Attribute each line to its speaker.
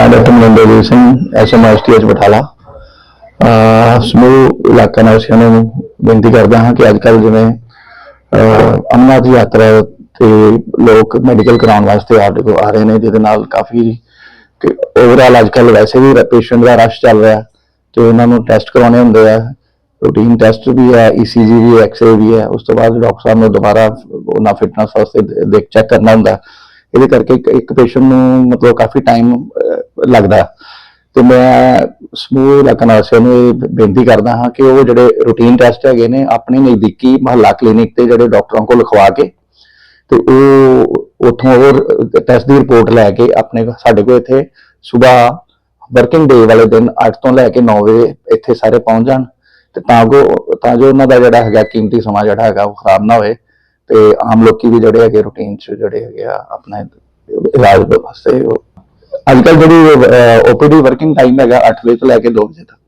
Speaker 1: ਮੈਂ doctor Maninderjit Singh SMSTH Batala. ਅਹ ਸਮੂਹ ਇਲਾਕਾ ਨਿਵਾਸੀਆਂ ਨੂੰ ਬੇਨਤੀ ਕਰਦਾ ਹਾਂ ਕਿ ਅੱਜ ਕੱਲ੍ਹ ਜਿਵੇਂ ਅਮਰਨਾਥ ਯਾਤਰਾ ਤੇ ਲੋਕ ਮੈਡੀਕਲ ਕਰਾਉਣ ਵਾਸਤੇ ਆਪ ਦੇਖੋ ਆ ਰਹੇ ਨੇ, ਜਿਹਦੇ ਨਾਲ ਕਾਫੀ ਕਿ ਓਵਰਆਲ ਅੱਜ ਕੱਲ੍ਹ ਵੈਸੇ ਵੀ ਪੇਸ਼ੈਂਟ ਦਾ ਰਸ਼ ਚੱਲ ਰਿਹਾ, ਤੇ ਉਹਨਾਂ ਨੂੰ ਟੈਸਟ ਕਰਾਉਣੇ ਹੁੰਦੇ ਆ। ਰੂਟੀਨ ਟੈਸਟ ਵੀ ਹੈ ਈਸੀਜੀ ਵੀ ਹੈ ਐਕਸਰੇ ਵੀ ਹੈ, ਉਸ ਤੋਂ ਬਾਅਦ ਡਾਕਟਰ ਸਾਹਿਬ ਨੂੰ ਦੁਬਾਰਾ ਉਹਨਾਂ ਫਿਟਨੈਸ ਵਾਸਤੇ ਦੇ- ਦੇਖ ਚੈੱਕ ਕਰਨਾ ਹੁੰਦਾ। ਇਹਦੇ ਕਰਕੇ ਇੱਕ ਇੱਕ ਪੇਸ਼ੈਂਟ ਨੂੰ ਮਤਲਬ ਕਾਫੀ ਟਾਈਮ ਲੱਗਦਾ। ਤੇ ਮੈਂ ਸਮੂਹ ਇਲਾਕਾ ਨਿਵਾਸੀਆਂ ਨੂੰ ਇਹ ਬੇਨਤੀ ਕਰਦਾ ਹਾਂ ਕਿ ਉਹ ਜਿਹੜੇ ਰੂਟੀਨ ਟੈਸਟ ਹੈਗੇ ਨੇ, ਆਪਣੇ ਨਜ਼ਦੀਕੀ ਮਹੱਲਾ ਕਲੀਨਿਕ ਤੇ ਜਿਹੜੇ ਡਾਕਟਰਾਂ ਕੋਲ ਲਿਖਵਾ ਕੇ ਤੇ ਉਹ ਉਥੋਂ ਉਹ ਟੈਸਟ ਦੀ ਰਿਪੋਰਟ ਲੈ ਕੇ ਆਪਣੇ ਸਾਡੇ ਕੋਲ ਇੱਥੇ ਸਵੇਰ ਵਰਕਿੰਗ ਡੇ ਵਾਲੇ ਦਿਨ 8 ਤੋਂ ਲੈ ਕੇ 9 ਵਜੇ ਇੱਥੇ ਸਾਰੇ ਪਹੁੰਚ ਜਾਣ। ਤੇ ਤਾਂ ਕੋ, ਤਾਂ ਜੋ ਉਹਨਾਂ ਦਾ ਜਿਹੜਾ ਹੈਗਾ ਕੀਮਤੀ ਸਮਾਂ ਜਿਹੜਾ ਹੈਗਾ ਉਹ ਖਰਾਬ ਨਾ ਹੋਏ ਤੇ ਆਮ ਲੋਕੀ ਵੀ ਜਿਹੜੇ ਹੈਗੇ ਰੂਟੀਨ ਚ ਜਿਹੜੇ ਹੈਗੇ ਆ, ਆਪਣਾ ਇਲਾਜ ਦੇ ਵਾਸਤੇ ਉਹ ਅੱਜ ਕੱਲ ਜਿਹੜੀ ਓਪੀਡੀ ਵਰਕਿੰਗ ਟਾਈਮ ਹੈਗਾ 8 ਵਜੇ ਤੋਂ ਲੈ ਕੇ 2 ਵਜੇ ਤੱਕ।